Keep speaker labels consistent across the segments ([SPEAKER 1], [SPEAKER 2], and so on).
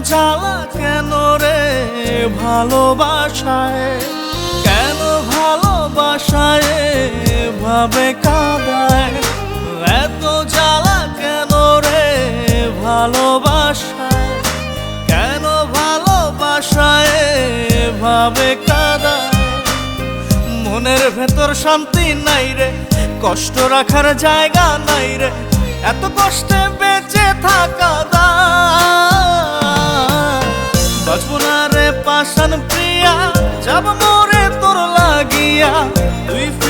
[SPEAKER 1] কেন রে ভালোবাসায়? কেন ভালোবাসায় ভাবে কাদায়? এত জ্বালা কেন রে ভালোবাসায়? কেন ভালোবাসায় ভাবে কাদায়? মনের ভেতর শান্তি নাই রে, কষ্ট রাখার জায়গা নাই রে। এত কষ্টে বেঁচে থাকা তুই ফিরে আয়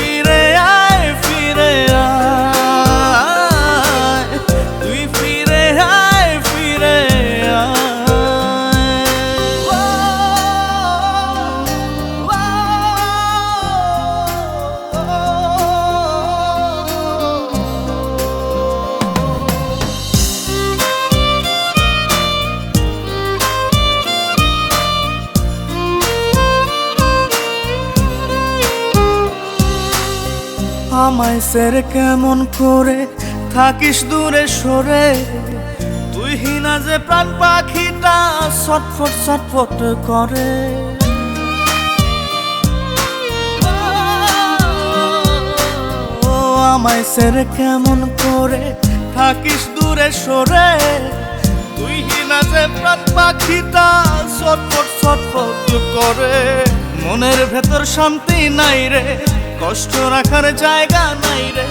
[SPEAKER 1] আমায় সের কেমন করে থাকিস দূরে সরে? তুই হিনা যে প্রাণ পাখিটা ছটফট ছটফট করে। ও আমায় সের কেমন করে থাকিস দূরে সরে? তুই হিনা যে প্রাণ পাখিটা ছটফট ছটফট করে। মনের ভেতর শান্তি নাই রে কষ্ট রাখার জায়গা নাই রে।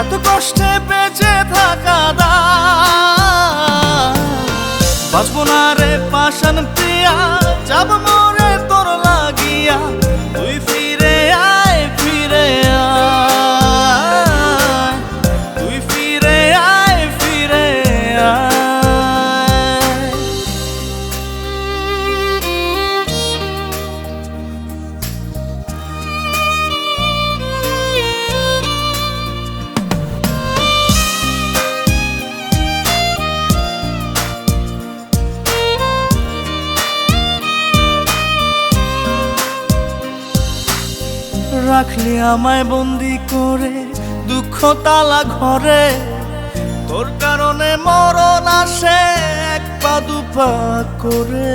[SPEAKER 1] এত কষ্টে বেঁচে থাকা দা বাঁচবো না রে পাশান প্রিয়া, যাব মরে রাখলি আমায় বন্দি করে, দুঃখ তালা ঘরে। তোর কারণে মরণ আসে, এক পা দুপা করে।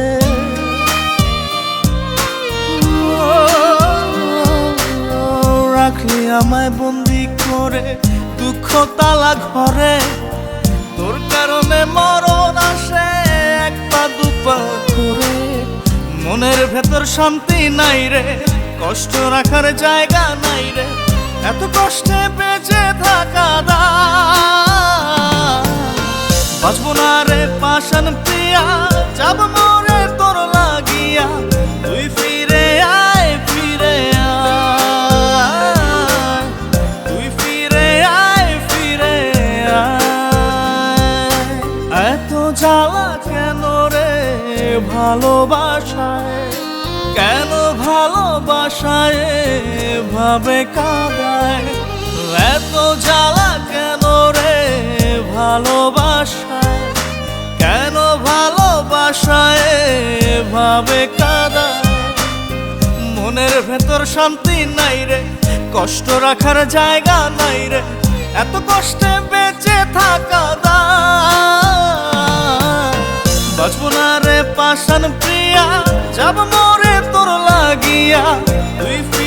[SPEAKER 1] রাখলি আমায় বন্দি করে, দুঃখ তালা ঘরে। তোর কারণে মরণ আসে, এক পা দুপা করে। মনের ভেতর শান্তি নাই রে। কষ্ট রাখার জায়গা নাই রে। এত কষ্টে বেঁচে থাকা দা বাঁচবো না রে পাশান প্রিয়া, যাব মরে তোর লাগিয়া। তুই ফিরে আয়, ফিরে তুই ফিরে আয় ফিরে আয়। এত জ্বালা কেন রে ভালোবাসায়? কেন ভালোবাসায়, ভাবে কাদায়। এত জ্বালা কেন রে ভালোবাসায়? কেন ভালোবাসায়, ভাবে কাদায়? মনের ভেতর শান্তি নাই রে, কষ্ট রাখার জায়গা নাই রে, এত কষ্টে বেঁচে থাকা দায়। বাঁচবো না রে পাশান প্রিয়া, যাব মরে তোর লাগিয়া তুই ফিরে